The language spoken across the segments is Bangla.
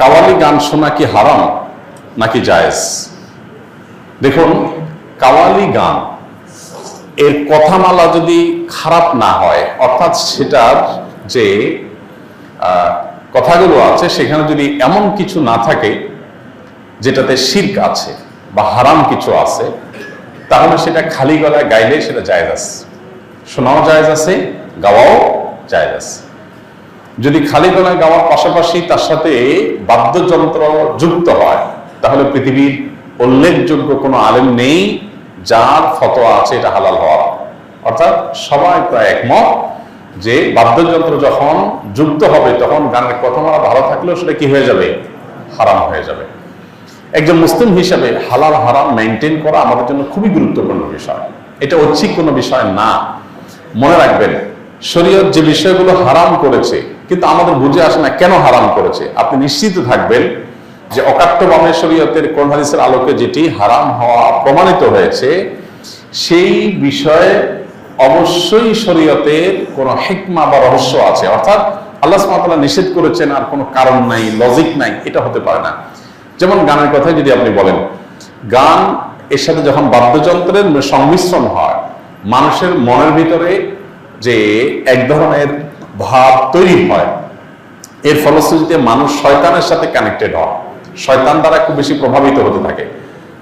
কাওয়ালি গান শোনা কি হারাম নাকি জায়েজ? দেখুন, কাওয়ালি গান, এর কথামালা যদি খারাপ না হয়, অর্থাৎ সেটার যে কথাগুলো আছে, সেখানে যদি এমন কিছু না থাকে, যেটাতে শির্ক আছে বা হারাম কিছু আছে, তাহলে সেটা খালি গলায় গাইলে সেটা জায়েজ আছে। শোনাও জায়েজ আছে, গাওয়াও জায়েজ আছে। যদি খালি গলায় গাওয়ার পাশাপাশি তার সাথে বাদ্যযন্ত্র যুক্ত হয়, তাহলে পৃথিবীর উল্লেখযোগ্য কোনো আলেম নেই যার ফতোয়া আছে এটা হালাল হওয়ার। অর্থাৎ সবাই প্রায় একমত যে বাদ্যযন্ত্র যখন যুক্ত হবে, তখন গানের কথামালা ভালো থাকলেও সেটা কি হয়ে যাবে? হারাম হয়ে যাবে। একজন মুসলিম হিসাবে হালাল হারাম মেনটেন করা আমাদের জন্য খুবই গুরুত্বপূর্ণ বিষয়। এটা ঐচ্ছিক কোনো বিষয় না। মনে রাখবেন, শরীয়ত যে বিষয়গুলো হারাম করেছে কিন্তু আমাদের বুঝে আসে না কেন হারাম করেছে। আপনি নিশ্চিত থাকবেন যে অকাট্যবামের শরীয়তের কোন হাদিসের আলোকে যেটি হারাম হওয়া প্রমাণিত হয়েছে, সেই বিষয়ে অবশ্যই শরীয়তের কোনো হেকমা বা রহস্য আছে। অর্থাৎ আল্লাহ সুবহানাহু নিষেধ করেছেন, আর কোনো কারণ নাই লজিক নাই, এটা হতে পারে না। যেমন গানের কথাই যদি আপনি বলেন, গান এর সাথে যখন বাদ্যযন্ত্রের সংমিশ্রণ হয়, মানুষের মনের ভিতরে যে এক ধরনের ভাব তৈরি হয়। এর ফলশ্রুতিতে মানুষ শয়তানের সাথে কানেক্টেড হয়। শয়তান দ্বারা খুব বেশি প্রভাবিত হতে থাকে।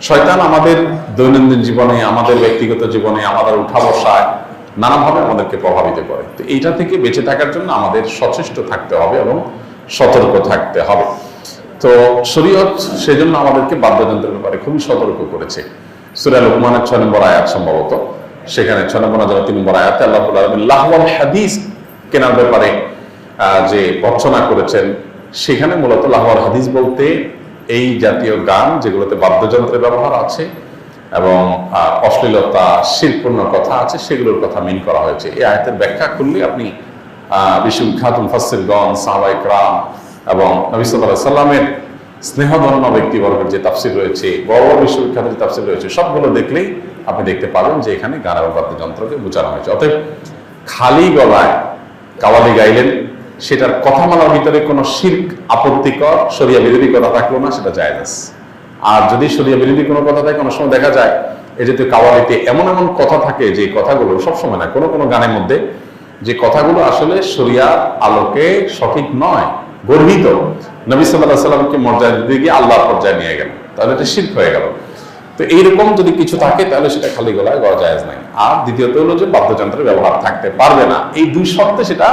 শয়তান আমাদের দৈনন্দিন জীবনে, আমাদের ব্যক্তিগত জীবনে, আমাদের উঠা বসায়, নানাভাবে আমাদেরকে প্রভাবিত করে। তো এইটা থেকে বেঁচে থাকার জন্য আমাদের সচেষ্ট থাকতে হবে এবং সতর্ক থাকতে হবে। তো শরীয়ত সেজন্য আমাদেরকে বাদ্যযন্ত্রের ব্যাপারে খুবই সতর্ক করেছে। সুরা লোকমানের ছয় নম্বর আয়াত সম্ভবত। সেখানে ছয় নম্বর হাজার তিন নম্বর আয়াতে আল্লাহ হাদিস কেনার ব্যাপারে যে বর্চনা করেছেন, সেখানে মূলত লাহোয়ার হাদিস বলতে এই জাতীয় গান যেগুলোতে বাদ্যযন্ত্রের ব্যবহার আছে এবং অশ্লীলতা শিল্পূর্ণ কথা আছে, সেগুলোর কথা মিন করা হয়েছে। এই আয়াতের ব্যাখ্যা করলে আপনি বিশ্ববিখ্যাত মুফাসসিরগণ সাহাবাই ক্রাম এবং নবী সাল্লাল্লাহু সাল্লামের ব্যক্তিবর্গের যে তাফসির রয়েছে, বড় বড় বিশ্ববিখ্যাত যে তাফসির রয়েছে, সবগুলো দেখলেই আপনি দেখতে পাবেন যে এখানে গান এবং বাদ্যযন্ত্রকে বোঝানো হয়েছে। অতএব খালি গলায় কাওয়ালি গাইলেন, সেটার কথামালার ভিতরে কোনো শির্ক আপত্তিকর সরিয়া বিরোধী কথা থাকল না, সেটা আছে। আর যদি সরিয়া বিরোধী কোনো কথা থাকে কোনো সময় দেখা যায়, এই যে কাওয়ালিতে এমন এমন কথা থাকে, যে কথাগুলো সবসময় না, কোনো কোনো গানের মধ্যে, যে কথাগুলো আসলে শরিয়ার আলোকে সঠিক নয় গর্বিত নবী সাল্লাহ সাল্লামকে মর্যাদা দিতে গিয়ে আল্লাহর পর্যায়ে নিয়ে গেল তাহলে এটা শির্ক হয়ে গেল। তো এইরকম যদি কিছু থাকে, তাহলে সেটা খালি গলায় গড়া জায়েজ নাই। আর দ্বিতীয়ত হলো যে বাদ্যযন্ত্রের ব্যবহার থাকতে পারবে না। এই দুই শর্তে সেটা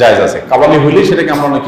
জায়েজ আছে। কাবালি হইলে সেটাকে আমরা অনেক